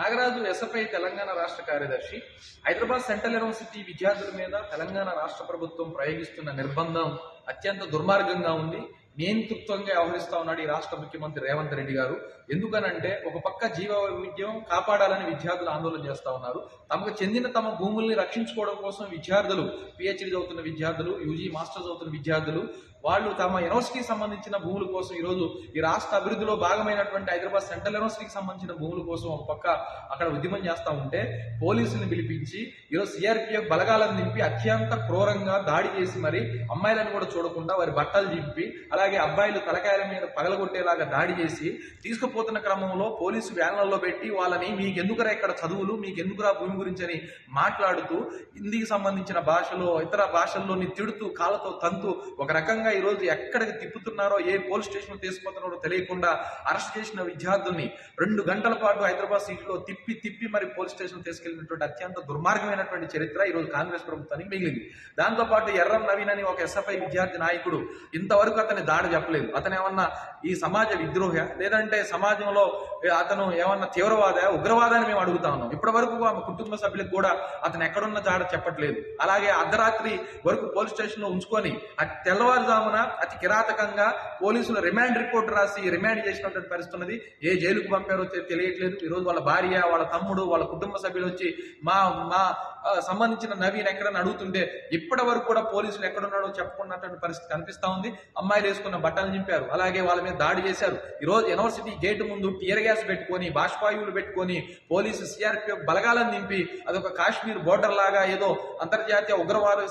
Nagaraju SFI Telangana రాష్ట్ర కార్యదర్శి Hyderabad central university విద్యార్థుల మీద తెలంగాణ రాష్ట్ర ప్రభుత్వం ప్రయోగిస్తున్న నిర్బంధం అత్యంత దుర్మార్గంగా ఉంది. నియంతృత్వంగా వ్యవహరిస్తా ఉన్నాడు ఈ రాష్ట్ర ముఖ్యమంత్రి రేవంత్ రెడ్డి గారు. ఎందుకనంటే ఒక పక్క జీవ వైవిధ్యం కాపాడాలని విద్యార్థులు ఆందోళన చేస్తా ఉన్నారు. తమకు చెందిన తమ భూముల్ని రక్షించుకోవడం కోసం విద్యార్థులు పిహెచ్డి చదువుతున్న విద్యార్థులు యూజీ మాస్టర్స్ చదువుతున్న విద్యార్థులు వాళ్ళు తమ యూనివర్సిటీకి సంబంధించిన భూముల కోసం ఈరోజు ఈ రాష్ట్ర అభివృద్ధిలో భాగమైనటువంటి హైదరాబాద్ సెంట్రల్ యూనివర్సిటీకి సంబంధించిన భూముల కోసం ఒక పక్క అక్కడ ఉద్యమం చేస్తూ ఉంటే పోలీసులను పిలిపించి ఈరోజు సిఆర్పిఎఫ్ బలగాలను నింపి అత్యంత క్రూరంగా దాడి చేసి మరి అమ్మాయిలను కూడా చూడకుండా వారి బట్టలు చింపి అలాగే అబ్బాయిలు తలకాయల మీద పగలగొట్టేలాగా దాడి చేసి తీసుకుపోతున్న క్రమంలో పోలీసు వ్యాన్లలో పెట్టి వాళ్ళని మీకు ఎందుకురా ఇక్కడ చదువులు? మీకు ఎందుకురా భూమి గురించి అని మాట్లాడుతూ హిందీకి సంబంధించిన భాషలో ఇతర భాషల్లోని తిడుతూ కాళ్ళతో తంతు ఒక రకంగా ఈ రోజు ఎక్కడికి తిప్పుతున్నారో ఏ పోలీస్ స్టేషన్ తీసుకుపోతున్నారో తెలియకుండా అరెస్ట్ చేసిన విద్యార్థుల్ని రెండు గంటల పాటు హైదరాబాద్ సీట్లో తిప్పి తిప్పి మరి పోలీస్ స్టేషన్ తీసుకెళ్ళినటువంటి అత్యంత దుర్మార్గమైనటువంటి చరిత్ర ఈ రోజు కాంగ్రెస్ ప్రభుత్వానికి మిగిలింది. దాంతో పాటు ఎర్రం నవీన్ అని ఒక ఎస్ఎఫ్ఐ విద్యార్థి నాయకుడు ఇంతవరకు అతని దాడి చెప్పలేదు. అతను ఏమన్నా ఈ సమాజ విద్రోహ లేదంటే సమాజంలో అతను ఏమన్నా తీవ్రవాద ఉగ్రవాదాన్ని మేము అడుగుతా ఉన్నాం. ఇప్పటి వరకు ఆమె కుటుంబ సభ్యులకు కూడా అతను ఎక్కడున్న జాడ చెప్పట్లేదు. అలాగే అర్ధరాత్రి వరకు పోలీస్ స్టేషన్లో ఉంచుకొని తెల్లవారుజాము తెల్లవారుజామున అతి కిరాతకంగా పోలీసులు రిమాండ్ రిపోర్ట్ రాసి రిమాండ్ చేసినటువంటి పరిస్థితి ఉన్నది. ఏ జైలుకు పంపారో తెలియట్లేదు. ఈ రోజు వాళ్ళ భార్య వాళ్ళ తమ్ముడు వాళ్ళ కుటుంబ సభ్యులు వచ్చి మా మా సంబంధించిన నవీన్ ఎక్కడని అడుగుతుంటే ఇప్పటి వరకు కూడా పోలీసులు ఎక్కడున్నాడో చెప్పుకున్నటువంటి పరిస్థితి కనిపిస్తా ఉంది. అమ్మాయిలు వేసుకున్న బట్టలు నింపారు. అలాగే వాళ్ళ మీద దాడి చేశారు. ఈ రోజు యూనివర్సిటీ గేట్ ముందు టియర్ గ్యాస్ పెట్టుకొని బాష్పాయువులు పెట్టుకొని పోలీసు సిఆర్పిఎఫ్ బలగాలను నింపి అదొక కాశ్మీర్ బోర్డర్ లాగా ఏదో అంతర్జాతీయ ఉగ్రవాద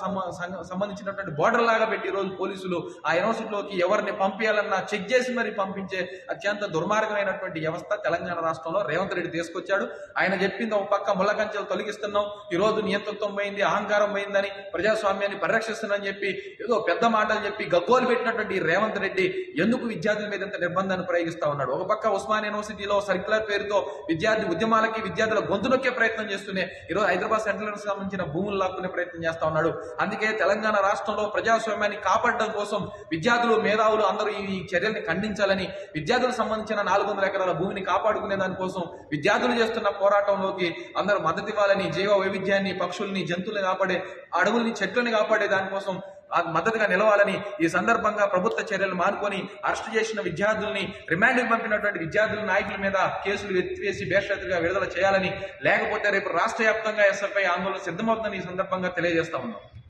సంబంధించినటువంటి బోర్డర్ లాగా పెట్టి ఈ రోజు పోలీసులు ఆ యూనివర్సిటీలోకి ఎవరిని పంపించాలన్నా చెక్ చేసి మరి పంపించే అత్యంత దుర్మార్గమైనటువంటి వ్యవస్థ తెలంగాణ రాష్ట్రంలో రేవంత్ రెడ్డి తీసుకొచ్చాడు. ఆయన చెప్పింది ఒక పక్క ముళ్ళకంచెలు తొలగిస్తున్నాం. ఈ రోజు నియంతృత్వం పోయింది అహంకారం పోయిందని ప్రజాస్వామ్యాన్ని పరిరక్షిస్తున్నాని చెప్పి ఏదో పెద్ద మాటలు చెప్పి గగ్గోలు పెట్టినటువంటి రేవంత్ రెడ్డి ఎందుకు విద్యార్థుల మీద ఇంత నిర్బంధాన్ని ప్రయోగిస్తా ఉన్నాడు? ఒక పక్క ఉస్మాన్ యూనివర్సిటీలో సర్క్యులర్ పేరుతో విద్యార్థి ఉద్యమాలకి విద్యార్థుల గొంతు నొక్కే ప్రయత్నం చేస్తూనే ఈరోజు హైదరాబాద్ సెంట్రల్కి సంబంధించిన భూములు లాక్కునే ప్రయత్నం చేస్తా ఉన్నాడు. అందుకే తెలంగాణ రాష్ట్రంలో ప్రజాస్వామ్యాన్ని కాపాడడం కోసం విద్యార్థులు మేధావులు అందరూ ఈ చర్యల్ని ఖండించాలని విద్యార్థులకు సంబంధించిన నాలుగు వందల ఎకరాల భూమిని కాపాడుకునే దానికోసం విద్యార్థులు చేస్తున్న పోరాటంలోకి అందరూ మద్దతు ఇవ్వాలని జీవ వైవిధ్యాన్ని పక్షుల్ని జంతువుల్ని కాపాడే అడవుల్ని చెట్లని కాపాడే దానికోసం మద్దతుగా నిలవాలని ఈ సందర్భంగా ప్రభుత్వ చర్యలు మానుకొని అరెస్ట్ చేసిన విద్యార్థుల్ని రిమాండ్కి పంపినటువంటి విద్యార్థుల నాయకుల మీద కేసులు ఎత్తివేసి బేషరతుగా విడుదల చేయాలని లేకపోతే రేపు రాష్ట్ర వ్యాప్తంగా ఎస్ఎఫ్ఐ ఆందోళన సిద్ధమవుతుందని ఈ సందర్భంగా తెలియజేస్తా ఉన్నాం.